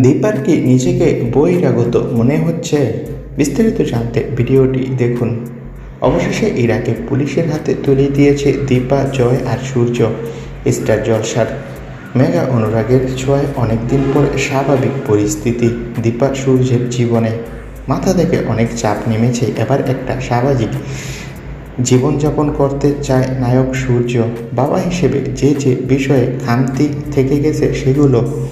দীপার কি নিজেকে বহিরাগত মনে হচ্ছে? বিস্তারিত জানতে ভিডিওটি দেখুন। অবশেষে ইরাকে পুলিশের হাতে তুলে দিয়েছে দীপা, জয় আর সূর্য, স্টার জলসার। মেগা অনুরাগের ছোঁয়ায় অনেকদিন পর স্বাভাবিক পরিস্থিতি দীপা সূর্যের জীবনে। মাথা থেকে অনেক চাপ নেমেছে, এবার একটা স্বাভাবিক জীবনযাপন করতে চায় নায়ক সূর্য। বাবা হিসেবে যে যে বিষয়ে খামতি থেকে গেছে সেগুলো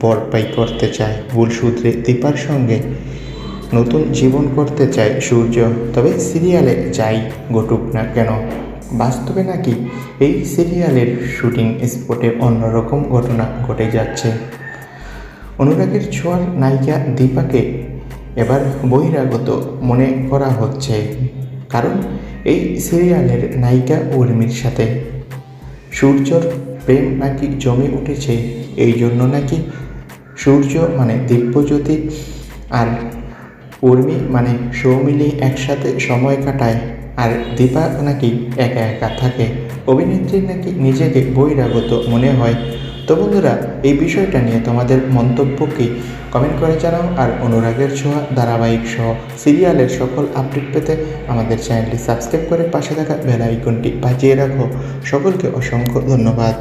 বরপাই করতে চায়। ভুল সূত্রে দীপার সঙ্গে নতুন জীবন করতে চায় সূর্য। তবে সিরিয়ালে যাই ঘটুক না কেন? বাস্তবে নাকি এই সিরিয়ালের শুটিং স্পটে অন্যরকম ঘটনা ঘটে যাচ্ছে। অনুরাগের ছোঁয়ার নায়িকা দীপাকে এবার বহিরাগত মনে করা হচ্ছে, কারণ এই সিরিয়ালের নায়িকা উর্মির সাথে। সূর্যর প্রেম নাকি জমে উঠেছে, এই জন্য নাকি সূর্য মানে দিব্যজ্যোতি আর উর্মি মানে সৌমিলি একসাথে সময় কাটায়। আর দীপা নাকি একা একা থাকে। অভিনেত্রী নাকি নিজেকে বহিরাগত মনে হয়। তো বন্ধুরা, এই বিষয়টা নিয়ে তোমাদের মন্তব্য কি? কমেন্ট করে জানাও। আর অনুরাগের ছোঁয়া ধারাবাহিক সহ সিরিয়ালের সকল আপডেট পেতে আমাদের চ্যানেলটি সাবস্ক্রাইব করে পাশে থাকা বেল আইকনটি বাজিয়ে রাখো। সকলকে অসংখ্য ধন্যবাদ।